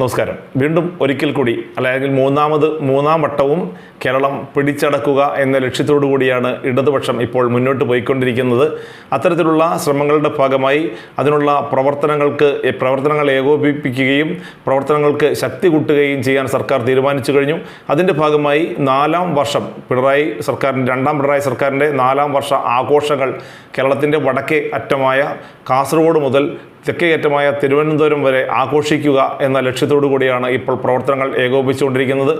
നമസ്കാരം. വീണ്ടും ഒരിക്കൽ കൂടി അല്ലെങ്കിൽ മൂന്നാമത് മൂന്നാം വട്ടവും കേരളം പിടിച്ചടക്കുക എന്ന ലക്ഷ്യത്തോടു കൂടിയാണ് ഇടതുപക്ഷം ഇപ്പോൾ മുന്നോട്ട് പോയിക്കൊണ്ടിരിക്കുന്നത്. അത്തരത്തിലുള്ള ശ്രമങ്ങളുടെ ഭാഗമായി അതിനുള്ള പ്രവർത്തനങ്ങൾക്ക് പ്രവർത്തനങ്ങൾ ഏകോപിപ്പിക്കുകയും പ്രവർത്തനങ്ങൾക്ക് ശക്തി കൂട്ടുകയും ചെയ്യാൻ സർക്കാർ തീരുമാനിച്ചു കഴിഞ്ഞു. അതിന്റെ ഭാഗമായി നാലാം വർഷം പിണറായി സർക്കാരിന്റെ രണ്ടാം പിണറായി സർക്കാരിന്റെ നാലാം വർഷ ആഘോഷങ്ങൾ കേരളത്തിന്റെ വടക്കേ അറ്റമായ കാസർഗോഡ് മുതൽ തെക്കേയറ്റമായ തിരുവനന്തപുരം വരെ ആഘോഷിക്കുക എന്ന ലക്ഷ്യത്തോടു കൂടിയാണ് ഇപ്പോൾ പ്രവർത്തനങ്ങൾ ഏകോപിച്ചുകൊണ്ടിരിക്കുന്നത്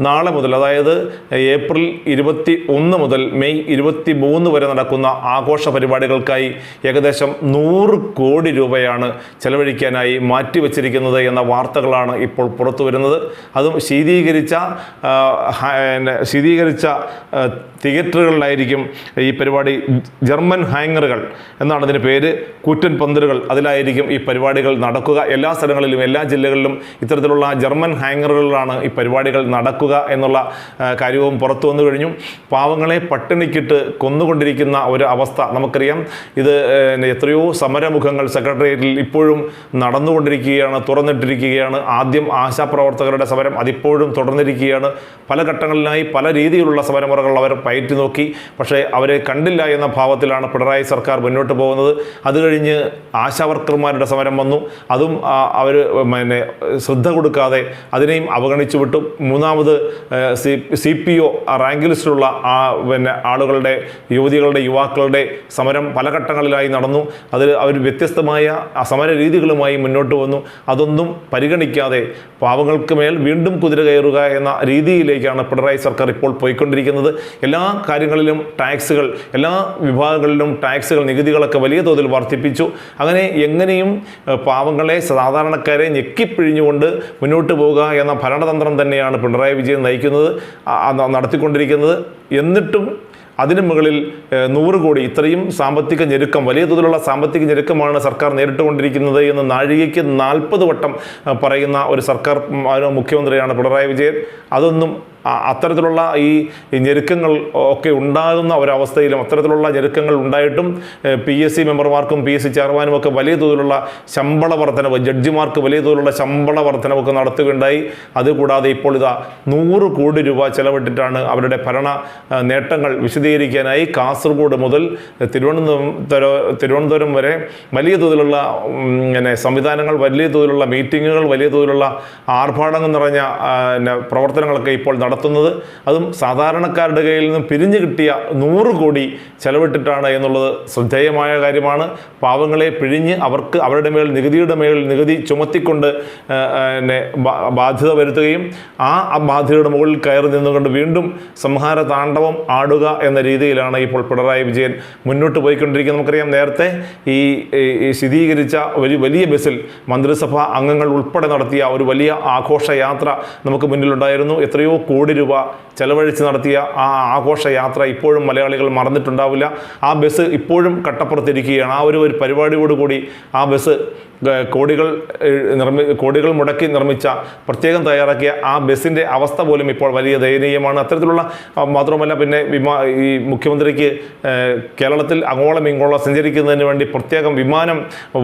നാളെ മുതൽ അതായത് ഏപ്രിൽ ഇരുപത്തി ഒന്ന് മുതൽ മെയ് ഇരുപത്തി മൂന്ന് വരെ നടക്കുന്ന ആഘോഷ പരിപാടികൾക്കായി ഏകദേശം നൂറ് കോടി രൂപയാണ് ചെലവഴിക്കാനായി മാറ്റിവെച്ചിരിക്കുന്നത് എന്ന വാർത്തകളാണ് ഇപ്പോൾ പുറത്തു വരുന്നത് അതും ശീതീകരിച്ച ശീതീകരിച്ച തിയേറ്ററുകളിലായിരിക്കും ഈ പരിപാടി ജർമ്മൻ ഹാങ്ങറുകൾ എന്നാണ് അതിന് പേര്. കൂറ്റൻ പന്തലുകൾ അതിലായിരിക്കും ഈ പരിപാടികൾ നടക്കുക. എല്ലാ സ്ഥലങ്ങളിലും എല്ലാ ജില്ലകളിലും ഇത്തരത്തിലുള്ള ജർമ്മൻ ഹാങ്ങറുകളിലാണ് ഈ പരിപാടികൾ നടക്കുക എന്നുള്ള കാര്യവും പുറത്തു വന്നു കഴിഞ്ഞു. പാവങ്ങളെ പട്ടിണിക്കിട്ട് കൊന്നുകൊണ്ടിരിക്കുന്ന ഒരു അവസ്ഥ നമുക്കറിയാം. ഇത് എത്രയോ സമരമുഖങ്ങൾ സെക്രട്ടേറിയറ്റിൽ ഇപ്പോഴും നടന്നുകൊണ്ടിരിക്കുകയാണ് തുറന്നിട്ടിരിക്കുകയാണ്. ആദ്യം ആശാപ്രവർത്തകരുടെ സമരം അതിപ്പോഴും തുടർന്നിരിക്കുകയാണ്. പല ഘട്ടങ്ങളിലായി പല രീതിയിലുള്ള സമരമുറകൾ അവർ പയറ്റി നോക്കി. പക്ഷേ അവരെ കണ്ടില്ല എന്ന ഭാവത്തിലാണ് പിണറായി സർക്കാർ മുന്നോട്ട് പോകുന്നത്. അത് കഴിഞ്ഞ് ആശാവർക്കർമാരുടെ സമരം വന്നു. അതും അവർ പിന്നെ ശ്രദ്ധ കൊടുക്കാതെ അതിനെയും അവഗണിച്ചു വിട്ടു. മൂന്നാമത് C C P O rank ലിസ്റ്റിലുള്ള ആ പിന്നെ ആളുകളുടെ യുവതികളുടെ യുവാക്കളുടെ സമരം പല ഘട്ടങ്ങളിലായി നടന്നു. അതിൽ അവർ വ്യത്യസ്തമായ സമര രീതികളുമായി മുന്നോട്ട് വന്നു. അതൊന്നും പരിഗണിക്കാതെ പാവങ്ങൾക്ക് മേൽ വീണ്ടും കുതിര കയറുക എന്ന രീതിയിലേക്കാണ് പിണറായി സർക്കാർ ഇപ്പോൾ പോയിക്കൊണ്ടിരിക്കുന്നത്. എല്ലാ കാര്യങ്ങളിലും ടാക്സുകൾ എല്ലാ വിഭാഗങ്ങളിലും ടാക്സുകൾ നികുതികളൊക്കെ വലിയ തോതിൽ വർദ്ധിപ്പിച്ചു. അങ്ങനെ എങ്ങനെയും ഏഹ്, പാവങ്ങളെ സാധാരണക്കാരെ ഞെക്കിപ്പിഴിഞ്ഞുകൊണ്ട് മുന്നോട്ട് പോവുക എന്ന ഭരണതന്ത്രം തന്നെയാണ് പിണറായി വിജയൻ നയിക്കുന്നത് നടത്തിക്കൊണ്ടിരിക്കുന്നത്. എന്നിട്ടും അതിനു മുകളിൽ നൂറ് കോടി ഇത്രയും സാമ്പത്തിക ഞെരുക്കം വലിയ തോതിലുള്ള സാമ്പത്തിക ഞെരുക്കമാണ് സർക്കാർ നേരിട്ടുകൊണ്ടിരിക്കുന്നത് എന്ന് നാഴികയ്ക്ക് നാൽപ്പത് വട്ടം പറയുന്ന ഒരു സർക്കാർ മുഖ്യമന്ത്രിയാണ് പിണറായി വിജയൻ. അതൊന്നും അത്തരത്തിലുള്ള ഈ ഞെരുക്കങ്ങൾ ഒക്കെ ഉണ്ടാകുന്ന ഒരവസ്ഥയിലും അത്തരത്തിലുള്ള ഞെരുക്കങ്ങൾ ഉണ്ടായിട്ടും പി എസ് സി മെമ്പർമാർക്കും പി എസ് സി ചെയർമാനും ഒക്കെ വലിയ തോതിലുള്ള ശമ്പള വർധനവ് ജഡ്ജിമാർക്ക് വലിയ തോതിലുള്ള ശമ്പള വർധനവൊക്കെ നടത്തുകയുണ്ടായി. അതുകൂടാതെ ഇപ്പോൾ ഇതാ നൂറ് കോടി രൂപ ചെലവിട്ടിട്ടാണ് അവരുടെ ഭരണ നേട്ടങ്ങൾ വിശദീകരിക്കാനായി കാസർഗോഡ് മുതൽ തിരുവനന്തപുരം തിരുവനന്തപുരം വരെ വലിയ തോതിലുള്ള പിന്നെ സംവിധാനങ്ങൾ വലിയ തോതിലുള്ള മീറ്റിങ്ങുകൾ വലിയ തോതിലുള്ള ആർഭാടങ്ങൾ നിറഞ്ഞ പ്രവർത്തനങ്ങളൊക്കെ ഇപ്പോൾ നടത്തുന്നത്. അതും സാധാരണക്കാരുടെ കയ്യിൽ നിന്നും പിരിഞ്ഞു കിട്ടിയ നൂറ് കോടി ചെലവിട്ടിട്ടാണ് എന്നുള്ളത് ശ്രദ്ധേയമായ കാര്യമാണ്. പാവങ്ങളെ പിഴിഞ്ഞ് അവർക്ക് അവരുടെ മേൽ നികുതിയുടെ മേൽ നികുതി ചുമത്തിക്കൊണ്ട് പിന്നെ ബാധ്യത വരുത്തുകയും ആ ബാധ്യതയുടെ മുകളിൽ കയറി നിന്നുകൊണ്ട് വീണ്ടും സംഹാര താണ്ഡവം ആടുക എന്ന രീതിയിലാണ് ഇപ്പോൾ പിണറായി വിജയൻ മുന്നോട്ട് പോയിക്കൊണ്ടിരിക്കുന്നത്. നമുക്കറിയാം നേരത്തെ ഈ സ്ഥിരീകരിച്ച ഒരു വലിയ ബസ്സിൽ മന്ത്രിസഭാ അംഗങ്ങൾ ഉൾപ്പെടെ നടത്തിയ ഒരു വലിയ ആഘോഷയാത്ര നമുക്ക് മുന്നിലുണ്ടായിരുന്നു. എത്രയോ കോടി രൂപ ചെലവഴിച്ച് നടത്തിയ ആ ആഘോഷയാത്ര ഇപ്പോഴും മലയാളികൾ മറന്നിട്ടുണ്ടാവില്ല. ആ ബസ് ഇപ്പോഴും കട്ടപ്പുറത്തിരിക്കുകയാണ്. ആ ഒരു ഒരു പരിപാടിയോടുകൂടി ആ ബസ് കോടികൾ നിർമ്മി കോടികൾ മുടക്കി നിർമ്മിച്ച പ്രത്യേകം തയ്യാറാക്കിയ ആ ബസ്സിന്റെ അവസ്ഥ പോലും ഇപ്പോൾ വലിയ ദയനീയമാണ്. അത്തരത്തിലുള്ള മാത്രമല്ല പിന്നെ വിമാ ഈ മുഖ്യമന്ത്രിക്ക് കേരളത്തിൽ അങ്ങോളം ഇങ്ങോളം സഞ്ചരിക്കുന്നതിന് വേണ്ടി പ്രത്യേകം വിമാനം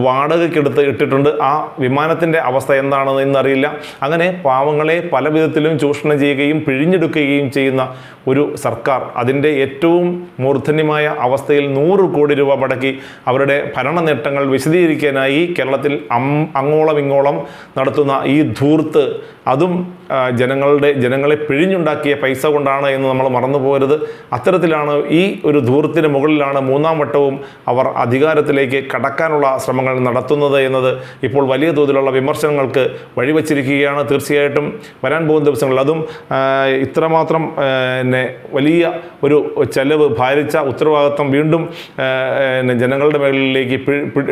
വാടകയ്ക്കെടുത്ത് ഇട്ടിട്ടുണ്ട്. ആ വിമാനത്തിന്റെ അവസ്ഥ എന്താണെന്ന് ഇന്നറിയില്ല. അങ്ങനെ പാവങ്ങളെ പല വിധത്തിലും ചൂഷണം ചെയ്യുകയും പിഴിഞ്ഞെടുക്കുകയും ചെയ്യുന്ന ഒരു സർക്കാർ അതിന്റെ ഏറ്റവും മൂർധന്യമായ അവസ്ഥയിൽ നൂറ് കോടി രൂപ മുടക്കി അവരുടെ ഭരണ നേട്ടങ്ങൾ വിശദീകരിക്കാനായി കേരളത്തിൽ അങ്ങോളം ഇങ്ങോളം നടത്തുന്ന ഈ ധൂർത്ത് അതും ജനങ്ങളുടെ ജനങ്ങളെ പിഴിഞ്ഞുണ്ടാക്കിയ പൈസ കൊണ്ടാണ് എന്ന് നമ്മൾ മറന്നു പോകരുത് അത്തരത്തിലാണ് ഈ ഒരു ധൂർത്തിന് മുകളിലാണ് മൂന്നാം വട്ടവും അവർ അധികാരത്തിലേക്ക് കടക്കാനുള്ള ശ്രമങ്ങൾ നടത്തുന്നത് എന്നത് ഇപ്പോൾ വലിയ തോതിലുള്ള വിമർശനങ്ങൾക്ക് വഴിവെച്ചിരിക്കുകയാണ്. തീർച്ചയായിട്ടും വരാൻ പോകുന്ന ദിവസങ്ങളിൽ അതും ഇത്രമാത്രം എന്നെ വലിയ ഒരു ചെലവ് ഭാരിച്ച ഉത്തരവാദിത്വം വീണ്ടും ജനങ്ങളുടെ മേളിലേക്ക്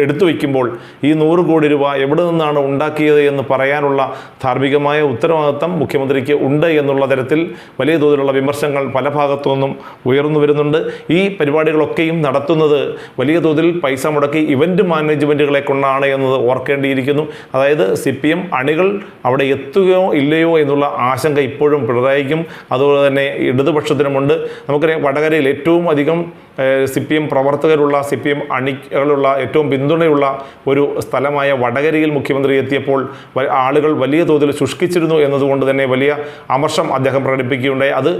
എടുത്തു വയ്ക്കുമ്പോൾ ഈ നൂറ് കോടി രൂപ എവിടെ നിന്നാണ് ഉണ്ടാക്കിയത് എന്ന് പറയാനുള്ള ധാർമ്മികമായ ഉത്തരവാദിത്വം മുഖ്യമന്ത്രിക്ക് ഉണ്ട് എന്നുള്ള തരത്തിൽ വലിയ തോതിലുള്ള വിമർശനങ്ങൾ പല ഭാഗത്തു നിന്നും ഉയർന്നു വരുന്നുണ്ട്. ഈ പരിപാടികളൊക്കെയും നടത്തുന്നത് വലിയ തോതിൽ പൈസ മുടക്കി ഇവന്റ് മാനേജ്മെന്റുകളെ കൊണ്ടാണ് എന്നത് ഓർക്കേണ്ടിയിരിക്കുന്നു. അതായത് സി പി എം അണികൾ അവിടെ എത്തുകയോ ഇല്ലയോ എന്നുള്ള ആശങ്ക ഇപ്പോഴും പിണറായിക്കും അതുപോലെ തന്നെ ഇടതുപക്ഷത്തിനുമുണ്ട്. നമുക്കറിയാം വടകരയിൽ ഏറ്റവും അധികം സി പി എം പ്രവർത്തകരുള്ള സി പി എം അണികളുള്ള ഏറ്റവും പിന്തുണയുള്ള ഒരു സ്ഥലമായ വടകരയിൽ മുഖ്യമന്ത്രി എത്തിയപ്പോൾ ആളുകൾ വലിയ തോതിൽ ശുഷ്കിച്ചിരുന്നു എന്നതുകൊണ്ട് തന്നെ വലിയ അമർഷം അദ്ദേഹം പ്രകടിപ്പിക്കുകയുണ്ടായി. അത്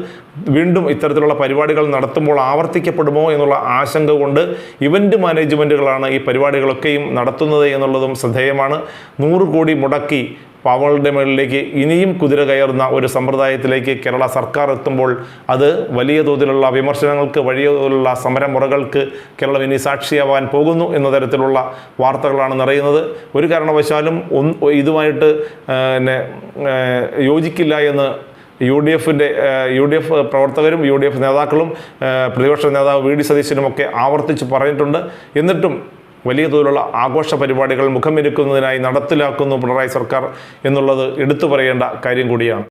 വീണ്ടും ഇത്തരത്തിലുള്ള പരിപാടികൾ നടത്തുമ്പോൾ ആവർത്തിക്കപ്പെടുമോ എന്നുള്ള ആശങ്ക കൊണ്ട് ഇവന്റ് മാനേജ്മെന്റുകളാണ് ഈ പരിപാടികളൊക്കെയും നടത്തുന്നത് എന്നുള്ളതും ശ്രദ്ധേയമാണ്. നൂറ് കോടി മുടക്കി പാവങ്ങളുടെ മുകളിലേക്ക് ഇനിയും കുതിര കയറുന്ന ഒരു സമ്പ്രദായത്തിലേക്ക് കേരള സർക്കാർ എത്തുമ്പോൾ അത് വലിയ തോതിലുള്ള വിമർശനങ്ങൾക്ക് വലിയ തോതിലുള്ള സമരമുറകൾക്ക് കേരളം ഇനി സാക്ഷിയാവാൻ പോകുന്നു എന്ന തരത്തിലുള്ള വാർത്തകളാണ് നിറയുന്നത്. ഒരു കാരണവശാലും ഇതുമായിട്ട് പിന്നെ യോജിക്കില്ല എന്ന് യു ഡി എഫിന്റെ യു ഡി എഫ് പ്രവർത്തകരും യു ഡി എഫ് നേതാക്കളും പ്രതിപക്ഷ നേതാവ് വി ഡി സതീശനുമൊക്കെ ആവർത്തിച്ച് പറഞ്ഞിട്ടുണ്ട്. എന്നിട്ടും വലിയ തോതിലുള്ള ആഘോഷ പരിപാടികൾ മുഖമിരുക്കുന്നതിനായി നടപ്പിലാക്കുന്നു പിണറായി സർക്കാർ എന്നുള്ളത് എടുത്തു പറയേണ്ട കാര്യം കൂടിയാണ്.